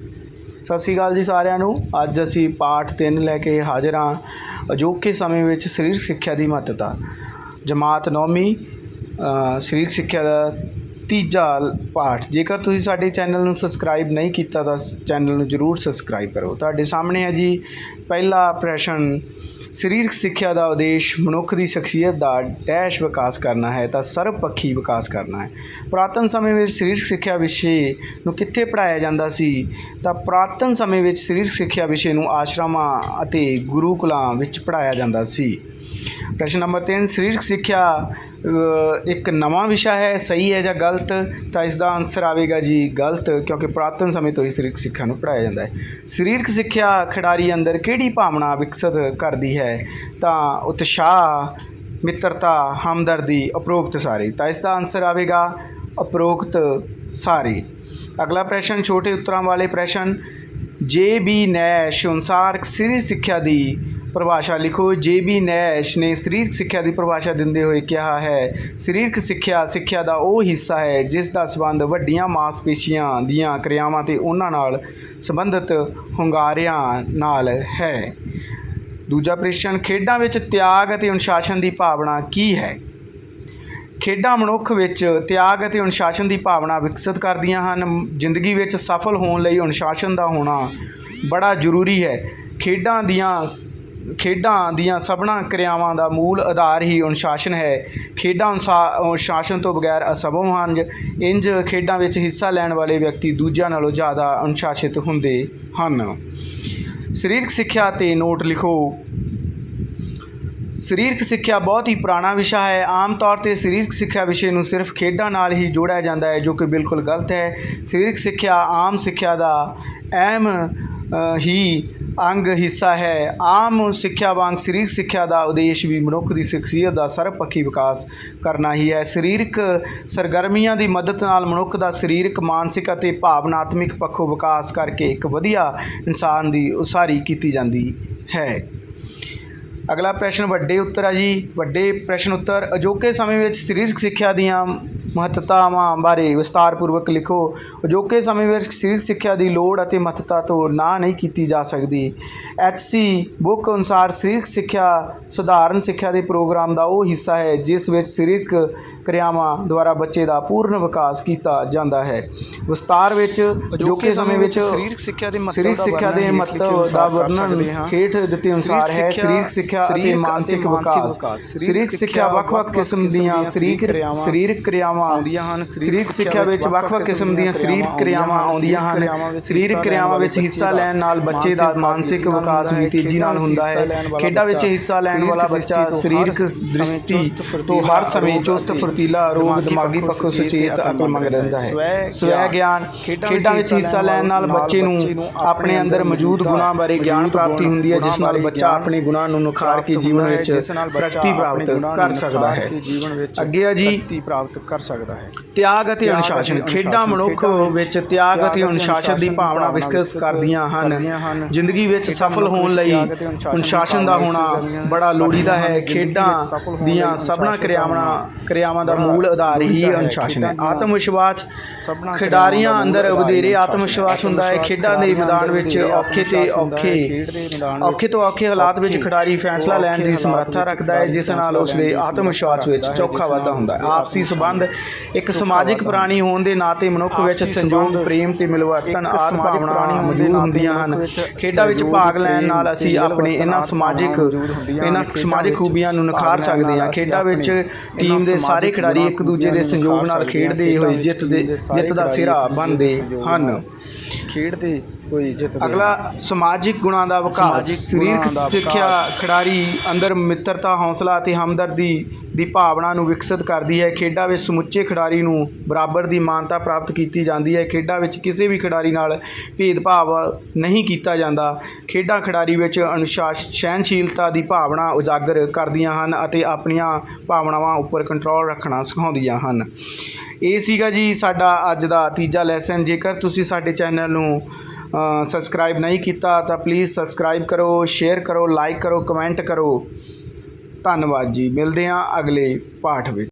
ਸਤਿ ਸ਼੍ਰੀ ਅਕਾਲ ਜੀ ਸਾਰਿਆਂ ਨੂੰ। ਅੱਜ ਅਸੀਂ ਪਾਠ 3 ਲੈ ਕੇ ਹਾਜ਼ਰ ਹਾਂ। ਅਜੋਕੇ ਸਮੇਂ ਵਿੱਚ ਸਰੀਰਕ ਸਿੱਖਿਆ ਦੀ ਮਹੱਤਤਾ। ਜਮਾਤ ਨੌਵੀਂ ਸਰੀਰਕ ਸਿੱਖਿਆ ਦਾ ਤੀਜਾ ਪਾਠ। ਜੇਕਰ ਤੁਸੀਂ ਸਾਡੇ ਚੈਨਲ ਨੂੰ ਸਬਸਕ੍ਰਾਈਬ ਨਹੀਂ ਕੀਤਾ ਤਾਂ ਚੈਨਲ ਨੂੰ ਜਰੂਰ ਸਬਸਕ੍ਰਾਈਬ ਕਰੋ। ਤੁਹਾਡੇ ਸਾਹਮਣੇ ਹੈ ਜੀ ਪਹਿਲਾ ਪ੍ਰਸ਼ਨ, ਸਰੀਰਕ ਸਿੱਖਿਆ ਦਾ ਉਦੇਸ਼ ਮਨੁੱਖ ਦੀ ਸ਼ਖਸੀਅਤ ਦਾ ਡੈਸ਼ ਵਿਕਾਸ ਕਰਨਾ ਹੈ ਤਾਂ ਸਰਵਪੱਖੀ ਵਿਕਾਸ ਕਰਨਾ ਹੈ। ਪੁਰਾਤਨ ਸਮੇਂ ਵਿੱਚ ਸਰੀਰਕ ਸਿੱਖਿਆ ਵਿਸ਼ੇ ਨੂੰ ਕਿੱਥੇ ਪੜਾਇਆ ਜਾਂਦਾ ਸੀ? ਤਾਂ ਪੁਰਾਤਨ ਸਮੇਂ ਵਿੱਚ ਸਰੀਰਕ ਸਿੱਖਿਆ ਵਿਸ਼ੇ ਨੂੰ ਆਸ਼ਰਮਾਂ ਅਤੇ ਗੁਰੂਕੁਲਾਂ ਵਿੱਚ ਪੜਾਇਆ ਜਾਂਦਾ ਸੀ। ਪ੍ਰਸ਼ਨ ਨੰਬਰ 3 ਸਰੀਰਕ ਸਿੱਖਿਆ ਇੱਕ ਨਵਾਂ ਵਿਸ਼ਾ ਹੈ, ਸਹੀ ਹੈ ਜਾਂ ਗਲਤ? ਤਾਂ ਇਸ ਦਾ ਆਨਸਰ ਆਵੇਗਾ ਜੀ ਗਲਤ, ਕਿਉਂਕਿ ਪੁਰਾਤਨ ਸਮੇਂ ਤੋਂ ਹੀ ਸਰੀਰਕ ਸਿੱਖਿਆ ਨੂੰ ਪੜਾਇਆ ਜਾਂਦਾ ਹੈ। ਸਰੀਰਕ ਸਿੱਖਿਆ ਖਿਡਾਰੀ ਅੰਦਰ ਕਿਹੜੀ ਭਾਵਨਾ ਵਿਕਸਿਤ ਕਰਦੀ ਹੈ? ਤਾਂ ਉਤਸ਼ਾਹ, ਮਿੱਤਰਤਾ, ਹਮਦਰਦੀ ਉਪਰੋਕਤ ਸਾਰੇ। ਤਾਂ ਇਸ ਦਾ ਆਨਸਰ ਆਵੇਗਾ ਉਪਰੋਕਤ ਸਾਰੇ। ਅਗਲਾ ਪ੍ਰਸ਼ਨ, ਛੋਟੇ ਉੱਤਰਾਂ ਵਾਲੇ ਪ੍ਰਸ਼ਨ। ਜੇ ਬੀ ਨੈਸ਼, ਅਨੁਸਾਰ ਸਰੀਰਕ ਸਿੱਖਿਆ ਦੀ ਪਰਿਭਾਸ਼ਾ ਲਿਖੋ। ਜੇ ਬੀ ਨੈਸ਼ ਨੇ ਸਰੀਰਕ ਸਿੱਖਿਆ ਦੀ ਪਰਿਭਾਸ਼ਾ ਦਿੰਦੇ ਹੋਏ ਕਿਹਾ ਹੈ, ਸਰੀਰਕ ਸਿੱਖਿਆ ਸਿੱਖਿਆ ਦਾ ਉਹ ਹਿੱਸਾ ਹੈ ਜਿਸ ਦਾ ਸੰਬੰਧ ਵੱਡੀਆਂ ਮਾਸਪੇਸ਼ੀਆਂ ਦੀਆਂ ਕਿਰਿਆਵਾਂ ਤੇ ਉਹਨਾਂ ਨਾਲ ਸੰਬੰਧਿਤ ਹੁੰਗਾਰਿਆਂ ਨਾਲ ਹੈ। ਦੂਜਾ ਪ੍ਰਸ਼ਨ, ਖੇਡਾਂ ਵਿੱਚ ਤਿਆਗ ਅਤੇ ਅਨੁਸ਼ਾਸਨ ਦੀ ਭਾਵਨਾ ਕੀ ਹੈ? ਖੇਡਾਂ ਮਨੁੱਖ ਵਿੱਚ ਤਿਆਗ ਅਤੇ ਅਨੁਸ਼ਾਸਨ ਦੀ ਭਾਵਨਾ ਵਿਕਸਿਤ ਕਰਦੀਆਂ ਹਨ। ਜ਼ਿੰਦਗੀ ਵਿੱਚ ਸਫਲ ਹੋਣ ਲਈ ਅਨੁਸ਼ਾਸਨ ਦਾ ਹੋਣਾ ਬੜਾ ਜ਼ਰੂਰੀ ਹੈ। ਖੇਡਾਂ ਦੀਆਂ ਖੇਡਾਂ ਦੀਆਂ ਸਭਨਾਂ ਕਿਰਿਆਵਾਂ ਦਾ ਮੂਲ ਆਧਾਰ ਹੀ ਅਨੁਸ਼ਾਸਨ ਹੈ। ਖੇਡਾਂ ਅਨੁਸਾ- ਅਨੁਸ਼ਾਸਨ ਤੋਂ ਬਗੈਰ ਅਸੰਭਵ ਹਨ। ਇੰਜ ਖੇਡਾਂ ਵਿੱਚ ਹਿੱਸਾ ਲੈਣ ਵਾਲੇ ਵਿਅਕਤੀ ਦੂਜਿਆਂ ਨਾਲੋਂ ਜ਼ਿਆਦਾ ਅਨੁਸ਼ਾਸਿਤ ਹੁੰਦੇ ਹਨ। ਸਰੀਰਕ ਸਿੱਖਿਆ ਤੇ ਨੋਟ ਲਿਖੋ। ਸਰੀਰਕ ਸਿੱਖਿਆ ਬਹੁਤ ਹੀ ਪੁਰਾਣਾ ਵਿਸ਼ਾ ਹੈ। ਆਮ ਤੌਰ ਤੇ ਸਰੀਰਕ ਸਿੱਖਿਆ ਵਿਸ਼ੇ ਨੂੰ ਸਿਰਫ ਖੇਡਾਂ ਨਾਲ ਹੀ ਜੋੜਿਆ ਜਾਂਦਾ ਹੈ, ਜੋ ਕਿ ਬਿਲਕੁਲ ਗਲਤ ਹੈ। ਸਰੀਰਕ ਸਿੱਖਿਆ ਆਮ ਸਿੱਖਿਆ ਦਾ ਅਹਿਮ ਹੀ ਅੰਗ ਹਿੱਸਾ ਹੈ। ਆਮ ਸਿੱਖਿਆ ਵਾਂਗ ਸਰੀਰਕ ਸਿੱਖਿਆ ਦਾ ਉਦੇਸ਼ ਵੀ ਮਨੁੱਖ ਦੀ ਸ਼ਖਸੀਅਤ ਦਾ ਸਰਵਪੱਖੀ ਵਿਕਾਸ ਕਰਨਾ ਹੀ ਹੈ। ਸਰੀਰਕ ਸਰਗਰਮੀਆਂ ਦੀ ਮਦਦ ਨਾਲ ਮਨੁੱਖ ਦਾ ਸਰੀਰਕ, ਮਾਨਸਿਕ ਅਤੇ ਭਾਵਨਾਤਮਿਕ ਪੱਖੋਂ ਵਿਕਾਸ ਕਰਕੇ ਇੱਕ ਵਧੀਆ ਇਨਸਾਨ ਦੀ ਉਸਾਰੀ ਕੀਤੀ ਜਾਂਦੀ ਹੈ। ਅਗਲਾ ਪ੍ਰਸ਼ਨ ਵੱਡੇ ਉੱਤਰ ਆ ਜੀ। ਵੱਡੇ ਪ੍ਰਸ਼ਨ ਉੱਤਰ ਅਜੋਕੇ ਸਮੇਂ ਵਿੱਚ ਸਰੀਰਕ ਸਿੱਖਿਆ ਦੀਆਂ ਮਹੱਤਤਾਵਾਂ ਬਾਰੇ ਵਿਸਤਾਰਪੂਰਵਕ ਲਿਖੋ। ਅਜੋਕੇ ਸਮੇਂ ਵਿੱਚ ਸਰੀਰਕ ਸਿੱਖਿਆ ਦੀ ਲੋੜ ਅਤੇ ਮਹੱਤਤਾ ਤੋਂ ਨਾ ਨਹੀਂ ਕੀਤੀ ਜਾ ਸਕਦੀ। ਐਚਸੀ ਬੁੱਕ ਅਨੁਸਾਰ ਸਰੀਰਕ ਸਿੱਖਿਆ ਸਧਾਰਨ ਸਿੱਖਿਆ ਦੇ ਪ੍ਰੋਗਰਾਮ ਦਾ ਉਹ ਹਿੱਸਾ ਹੈ ਜਿਸ ਵਿੱਚ ਸਰੀਰਕ ਕਿਰਿਆਵਾਂ ਦੁਆਰਾ ਬੱਚੇ ਦਾ ਪੂਰਨ ਵਿਕਾਸ ਕੀਤਾ ਜਾਂਦਾ ਹੈ। ਵਿਸਤਾਰ ਵਿੱਚ ਅਜੋਕੇ ਸਮੇਂ ਵਿੱਚ ਸਰੀਰਕ ਸਿੱਖਿਆ ਦੇ ਮਹੱਤਵ ਦਾ ਵਰਣਨ ਹੇਠ ਦਿੱਤੇ ਅਨੁਸਾਰ ਹੈ ਸਰੀਰਕ ਸਿੱਖਿਆ ਅਤੇ ਮਾਨਸਿਕ ਵਿਕਾਸ। ਸਰੀਰਕ ਸਿੱਖਿਆ ਵੱਖ-ਵੱਖ ਕਿਸਮ ਦੀਆਂ ਸਰੀਰਕ ਸਰੀਰਕ ਕਿਰਿਆਵਾਂ ਆਉਂਦੀਆਂ ਹਨ ਸਰੀਰਕ ਸਿੱਖਿਆ ਵਿੱਚ ਵੱਖ-ਵੱਖ ਕਿਸਮ ਦੀਆਂ ਸਰੀਰਕ ਕਿਰਿਆਵਾਂ ਆਉਂਦੀਆਂ ਹਨ। ਸਰੀਰਕ ਕਿਰਿਆਵਾਂ ਵਿੱਚ ਹਿੱਸਾ ਲੈਣ ਨਾਲ ਬੱਚੇ ਦਾ ਮਾਨਸਿਕ ਵਿਕਾਸ ਵੀ ਤੇਜ਼ੀ ਨਾਲ ਹੁੰਦਾ ਹੈ। ਖੇਡਾਂ ਵਿੱਚ ਹਿੱਸਾ ਲੈਣ ਵਾਲਾ ਬੱਚਾ ਸਰੀਰਕ ਦ੍ਰਿਸ਼ਟੀ ਤੋਂ ਹਰ ਸਮੇਂ ਚੁਸਤ ਫੁਰਤੀਲਾ ਰੋਗ ਦਿਮਾਗੀ ਪੱਖੋਂ ਸੁਚੇਤ ਅਕਲਮੰਦ ਰਹਿੰਦਾ ਹੈ। ਸਵੈ ਗਿਆਨ। ਖੇਡਾਂ ਵਿੱਚ ਹਿੱਸਾ ਲੈਣ ਨਾਲ ਬੱਚੇ ਨੂੰ ਆਪਣੇ ਅੰਦਰ ਮੌਜੂਦ ਗੁਣਾਂ ਬਾਰੇ ਗਿਆਨ ਪ੍ਰਾਪਤੀ ਹੁੰਦੀ ਹੈ ਜਿਸ ਨਾਲ ਬੱਚਾ ਆਪਣੇ ਗੁਣਾਂ ਨੂੰ ਨਿਖਾਰ ਕੇ ਜੀਵਨ ਵਿੱਚ ਪ੍ਰਗਤੀ ਪ੍ਰਾਪਤ ਕਰ ਸਕਦਾ ਹੈ। ਅੱਗੇ ਆ ਜੀ। ਪ੍ਰਗਤੀ ਪ੍ਰਾਪਤ ਕਰ ਸਕਦਾ ਹੈ। ਤਿਆਗ ਅਤੇ ਅਨੁਸ਼ਾਸਨ। ਖੇਡਾਂ ਮਨੁੱਖ ਵਿੱਚ ਤਿਆਗ ਅਤੇ ਅਨੁਸ਼ਾਸਨ ਦੀ ਭਾਵਨਾ ਵਿਕਸਿਤ ਕਰਦੀਆਂ ਹਨ। ਜ਼ਿੰਦਗੀ ਵਿੱਚ ਸਫਲ ਹੋਣ ਲਈ ਅਨੁਸ਼ਾਸਨ ਦਾ ਹੋਣਾ ਬੜਾ ਲੋੜੀਦਾ ਹੈ। ਖੇਡਾਂ ਦੀਆਂ ਸਭਨਾਂ ਕਿਰਿਆਵਾਂ ਕਿਰਿਆਵਾਂ ਦਾ ਮੂਲ ਆਧਾਰ ਹੀ ਅਨੁਸ਼ਾਸਨ ਹੈ। ਆਤਮ ਵਿਸ਼ਵਾਸ ਖਿਡਾਰੀਆਂ ਅੰਦਰ ਵਧੇਰੇ ਆਤਮ ਵਿਸ਼ਵਾਸ ਹੁੰਦਾ ਹੈ। ਖੇਡਾਂ ਦੇ ਮੈਦਾਨ ਵਿੱਚ ਔਖੇ ਤੇ ਔਖੇ ਔਖੇ ਤੋਂ ਔਖੇ ਹਾਲਾਤ ਵਿੱਚ ਖਿਡਾਰੀ ਫੈਸਲਾ ਲੈਣ ਦੀ ਸਮਰੱਥਾ ਰੱਖਦਾ ਹੈ ਜਿਸ ਨਾਲ ਉਸ ਦੇ ਆਤਮ ਵਿਸ਼ਵਾਸ ਵਿੱਚ ਚੌਖਾ ਵਾਧਾ ਹੁੰਦਾ ਹੈ। ਆਪਸੀ ਸੰਬੰਧ ਇੱਕ ਸਮਾਜਿਕ ਪ੍ਰਾਣੀ ਹੋਣ ਦੇ ਨਾਤੇ ਮਨੁੱਖ ਵਿੱਚ ਸੰਯੋਗ ਪ੍ਰੇਮ ਤੇ ਮਿਲਵਰਤਨ ਆਦਿ ਭਾਵਨਾਵਾਂ ਮੌਜੂਦ ਹੁੰਦੀਆਂ ਹਨ। ਖੇਡਾਂ ਵਿੱਚ ਭਾਗ ਲੈਣ ਨਾਲ ਅਸੀਂ ਆਪਣੇ ਇਹਨਾਂ ਸਮਾਜਿਕ ਇਹਨਾਂ ਸਮਾਜਿਕ ਖੂਬੀਆਂ ਨੂੰ ਨਿਖਾਰ ਸਕਦੇ ਹਾਂ। ਖੇਡਾਂ ਵਿੱਚ ਟੀਮ ਦੇ ਸਾਰੇ ਖਿਡਾਰੀ ਇੱਕ ਦੂਜੇ ਦੇ ਸੰਯੋਗ ਨਾਲ ਖੇਡਦੇ ਹੋਏ ਜਿੱਤ ਦੇ ਜਿੱਤ ਦਾ ਸਿਰਾ ਬਣਦੇ ਹਨ। ਖੇਡ ਦੇ ਕੋਈ ਜਿੱਤ ਅਗਲਾ ਸਮਾਜਿਕ ਗੁਣਾਂ ਦਾ ਵਿਕਾਸ ਸਮਾਜਿਕ ਸਰੀਰਕ ਸਿੱਖਿਆ। ਖਿਡਾਰੀ ਅੰਦਰ ਮਿੱਤਰਤਾ ਹੌਸਲਾ ਅਤੇ ਹਮਦਰਦੀ ਦੀ ਭਾਵਨਾ ਨੂੰ ਵਿਕਸਿਤ ਕਰਦੀ ਹੈ। ਖੇਡਾਂ ਵਿੱਚ ਸਮੁੱਚੇ ਖਿਡਾਰੀ ਨੂੰ ਬਰਾਬਰ ਦੀ ਮਾਨਤਾ ਪ੍ਰਾਪਤ ਕੀਤੀ ਜਾਂਦੀ ਹੈ। ਖੇਡਾਂ ਵਿੱਚ ਕਿਸੇ ਵੀ ਖਿਡਾਰੀ ਨਾਲ ਭੇਦਭਾਵ ਨਹੀਂ ਕੀਤਾ ਜਾਂਦਾ। ਖੇਡਾਂ ਖਿਡਾਰੀ ਵਿੱਚ ਅਨੁਸ਼ਾਸ ਸਹਿਨਸ਼ੀਲਤਾ ਦੀ ਭਾਵਨਾ ਉਜਾਗਰ ਕਰਦੀਆਂ ਹਨ ਅਤੇ ਆਪਣੀਆਂ ਭਾਵਨਾਵਾਂ ਉੱਪਰ ਕੰਟਰੋਲ ਰੱਖਣਾ ਸਿਖਾਉਂਦੀਆਂ ਹਨ। ਇਹ ਸੀਗਾ ਜੀ ਸਾਡਾ ਅੱਜ ਦਾ ਤੀਜਾ ਲੈਸਨ ਜੇਕਰ ਤੁਸੀਂ ਸਾਡੇ ਚੈਨਲ ਨੂੰ ਸਬਸਕ੍ਰਾਈਬ ਨਹੀਂ ਕੀਤਾ, ਤਾਂ ਪਲੀਜ਼ ਸਬਸਕ੍ਰਾਈਬ ਕਰੋ ਸ਼ੇਅਰ ਕਰੋ ਲਾਈਕ ਕਰੋ ਕਮੈਂਟ ਕਰੋ। ਧੰਨਵਾਦ ਜੀ। ਮਿਲਦੇ ਹਾਂ ਅਗਲੇ ਪਾਠ ਵਿੱਚ।